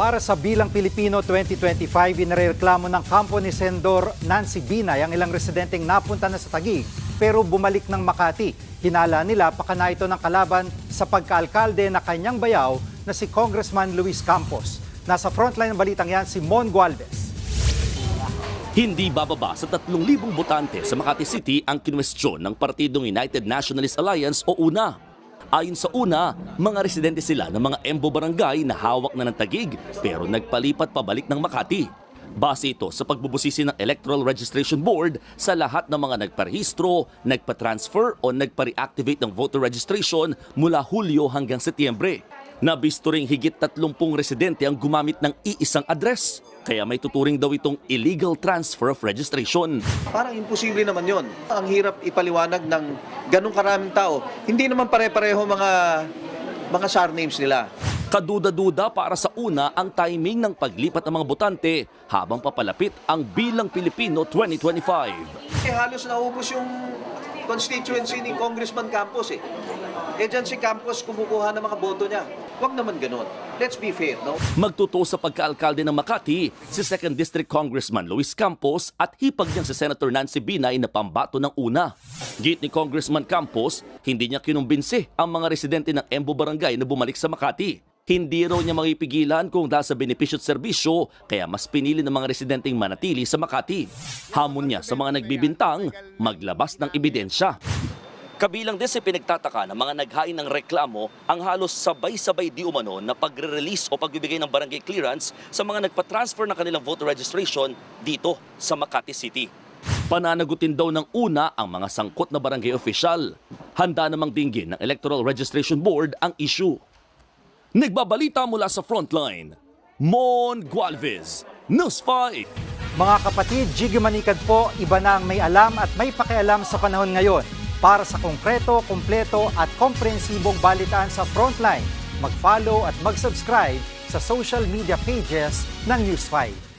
Para sa Bilang Pilipino 2025, inireklamo ng kampo ni Sendor Nancy Binay ang ilang residenteng napunta na sa Taguig pero bumalik ng Makati. Hinala nila pakana ito ng kalaban sa pagkaalkalde na kanyang bayaw na si Congressman Luis Campos. Nasa frontline ng balitang yan si Mon Gualvez. Hindi bababa sa 3,000 botante sa Makati City ang kinwestiyon ng Partidong United Nationalist Alliance o UNA. Ayon sa UNA, mga residente sila ng mga Embo Barangay na hawak na ng tagig pero nagpalipat pabalik ng Makati. Base ito sa pagbubusisi ng Electoral Registration Board sa lahat ng mga nagparehistro, nagpa-transfer o nagpa-reactivate ng voter registration mula Hulyo hanggang Setyembre. Nabisto ring higit 30 residente ang gumamit ng iisang address. Kaya may tuturing daw itong illegal transfer of registration. Parang imposible naman yon. Ang hirap ipaliwanag ng ganong karaming tao. Hindi naman pare-pareho mga mga surnames nila. Kaduda-duda para sa una ang timing ng paglipat ng mga botante habang papalapit ang bilang Pilipino 2025. Eh, halos naubos yung constituency ni Congressman Campos eh. Eh dyan si Campos kumukuha ng mga boto niya. Huwag naman ganon. Let's be fair, no? Magtuto sa pagkaalkalde ng Makati si 2nd District Congressman Luis Campos at hipag niyang si Senator Nancy Binay na pambato ng una. Git ni Congressman Campos, hindi niya kinumbinsi ang mga residente ng Embo Barangay na bumalik sa Makati. Hindi raw niya makipigilan kung dahil sa benepisyo at serbisyo, kaya mas pinili ng mga residenteng manatili sa Makati. Hamon niya sa mga nagbibintang, maglabas ng ebidensya. Kabilang din sa pinagtataka ng mga naghain ng reklamo ang halos sabay-sabay di umano na pagre-release o pagbibigay ng barangay clearance sa mga nagpa-transfer ng kanilang voter registration dito sa Makati City. Pananagutin daw ng una ang mga sangkot na barangay official. Handa namang dinggin ng Electoral Registration Board ang issue. Nagbabalita mula sa frontline, Mon Gualvez, News 5. Mga kapatid, Jiggy Manikad po, iba na ang may alam at may pakialam sa panahon ngayon. Para sa konkreto, kumpleto at komprehensibong balitaan sa Frontline, mag-follow at mag-subscribe sa social media pages ng News 5.